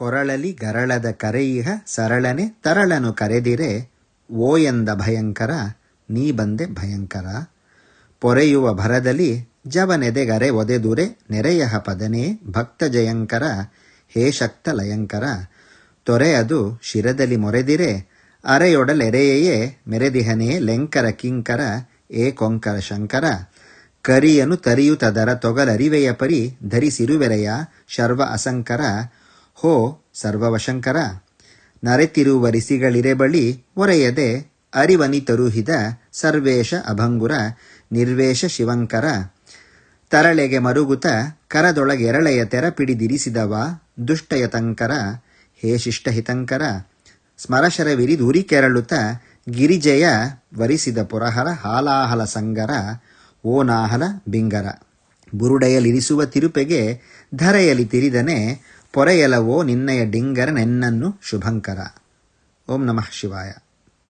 ಕೊರಳಲಿ ಗರಳದ ಕರೆಯಿಹ ಸರಳನೆ ತರಳನು ಕರೆದಿರೆ, ಓ ಎಂದ ಭಯಂಕರ, ನೀ ಬಂದೆ ಭಯಂಕರ. ಪೊರೆಯುವ ಭರದಲ್ಲಿ ಜವನೆದೆಗರೆ ಒದೆದುರೆ, ನೆರೆಯಹ ಪದನೆ ಭಕ್ತ ಜಯಂಕರ, ಹೇ ಶಕ್ತ ಲಯಂಕರ. ತೊರೆ ಅದು ಶಿರದಲ್ಲಿ ಮೊರೆದಿರೆ ಅರೆಯೊಡಲೆರೆಯೇ ಮೆರೆದಿಹನೇ ಲೆಂಕರ ಕಿಂಕರ, ಏ ಕೊಂಕರ ಶಂಕರ. ಕರಿಯನು ತರಿಯುತದರ ತೊಗಲರಿವೆಯ ಪರಿ, ಧರಿಸಿರುವೆರೆಯ ಶರ್ವ ಅಸಂಕರ. ಹೋ ಸರ್ವವಶಂಕರ ನರೆತಿರುವ ರಿಸಿಗಳಿರೆ ಬಳಿ ಒರೆಯದೆ ಅರಿವನಿ ತರುಹಿದ ಸರ್ವೇಶ ಅಭಂಗುರ, ನಿರ್ವೇಶ ಶಿವಂಕರ. ತರಳೆಗೆ ಮರುಗುತ ಕರದೊಳಗೆರಳೆಯ ತೆರ ಪಿಡಿದಿರಿಸಿದವ ದುಷ್ಟಯತಂಕರ. ಹೇ ಶಿಷ್ಟಹಿತಂಕರ ಸ್ಮರಶರವಿರಿದೂರಿ ಕೆರಳುತ ಗಿರಿಜಯ ವರಿಸಿದ ಪುರಹರ ಹಾಲಾಹಲ ಸಂಗರ ಓನಾಹಲ ಬಿಂಗರ. ಬುರುಡೆಯಲಿರಿಸುವ ತಿರುಪೆಗೆ ಧರೆಯಲ್ಲಿ ತಿರಿದನೆ ಪೊರೆಯಲವೋ ನಿನ್ನಯ ಡಿಂಗರ ನೆನ್ನನ್ನು ಶುಭಂಕರ. ಓಂ ನಮಃ ಶಿವಾಯ.